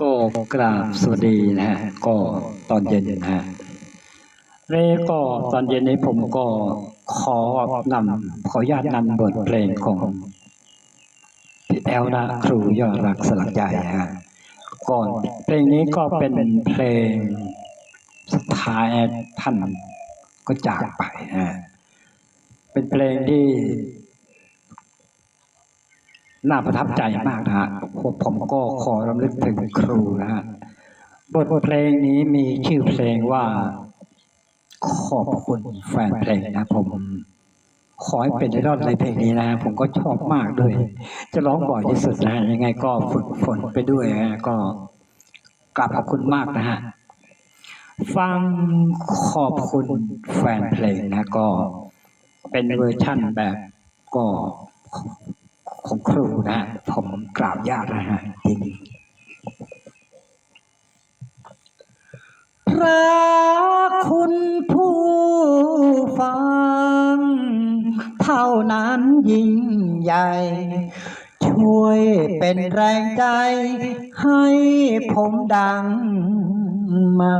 ก็กราบสวัสดีนะฮะก็ตอนเย็นนะฮะเรก็ตอนเย็นนี้ผมก็ขอนำขออนุญาตนำบทเพลงของพี่แอลนะครูยอดรักสลักใจฮะก่อนเพลงนี้ก็เป็นเพลงสุดท้ายท่านก็จากไปฮะเป็นเพลงที่ น่าประทับใจมากนะฮะผมผมก็ขอรำลึกถึงครูนะฮะบทเพลงนี้มีชื่อเพลงว่า ขอบคุณแฟนเพลงนะผม ขอให้เป็นไอดอลในเพลงนี้นะ ผมก็ชอบมากด้วย จะร้องบ่อยที่สุดนะยังไงก็ฝึกฝนไปด้วยนะก็กราบขอบคุณมากนะฮะฟังขอบคุณแฟนเพลงนะก็ เป็นเวอร์ชั่นแบบก็ ของครูนะ ผมกราบญาตินะฮะทีนี้พระคุณผู้ฟัง เท่านั้นยิ่งใหญ่ ช่วยเป็นแรงใจ ให้ผมดังมา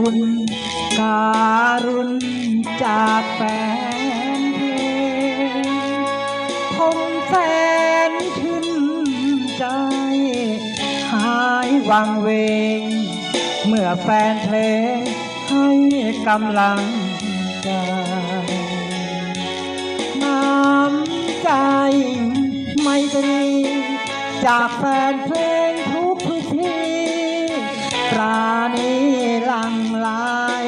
อุ่นการุณจากแฟนเพลงผมแฟนชื่นใจ หายวังเวง เมื่อแฟนเพลงให้กำลังใจน้ำใจไม่ตรีจากแฟนเพลงาย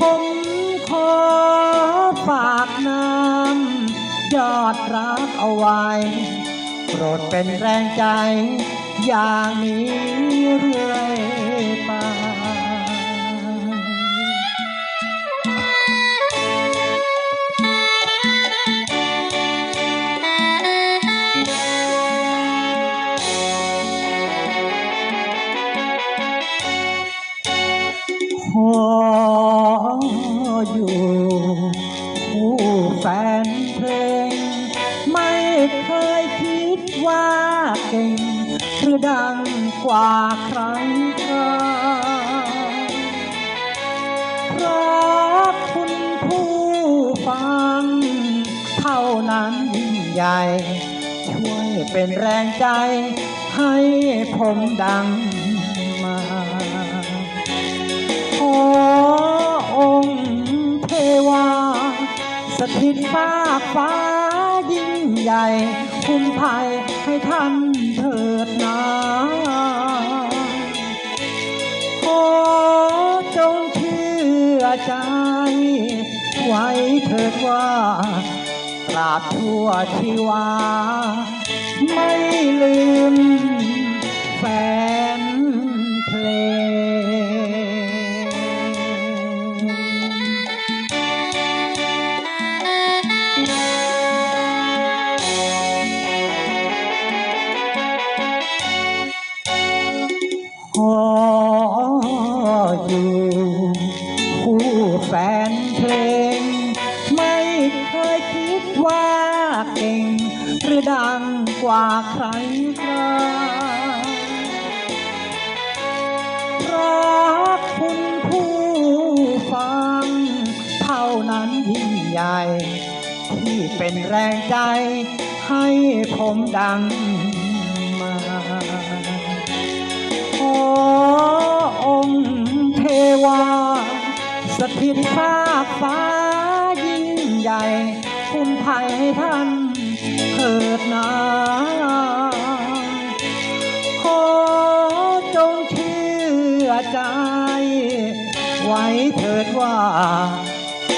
ผมขอฝากน้ำยอดรักเอาไว้ โปรดเป็นแรงใจ อย่างนี้เรื่อยไป ออยู่คู่แฟนเพลง ไม่เคยคิดว่าเก่งหรือดังกว่าใครกันเพราะคุณผู้ฟัง เท่านั้นยิ่งใหญ่ ช่วยเป็นแรงใจ ให้ผมดังมาข สถิตฟ้ากฟ้ายิ่งใหญ่ คุ้มภัยให้ท่านเถิดนาขอจงเชื่อใจ ไว้เถิดว่าตราบทั่วชีวา ไม่ลืม นเพลง ไม่เคยคิดว่าเก่ง หรือดังกว่าใครใครราะคุณผู้ฟัง เท่านั้นยิ่งใหญ่ ที่เป็นแรงใจให้ผมดัง สถิตภาคฟ้ายิ่งใหญ่ คุ้มภัยให้ท่านเถิดนาขอจงเชื่อใจ ไว้เถิดว่า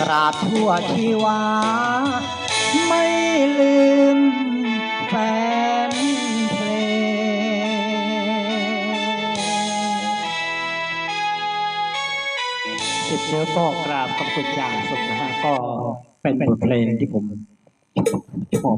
ตราบชั่วชีวา ไม่ลืมแฟน สิบเชื้อก็กราบขอบคุณอย่างสุดนะฮะก็เป็นบทเพลงที่ผมชอบ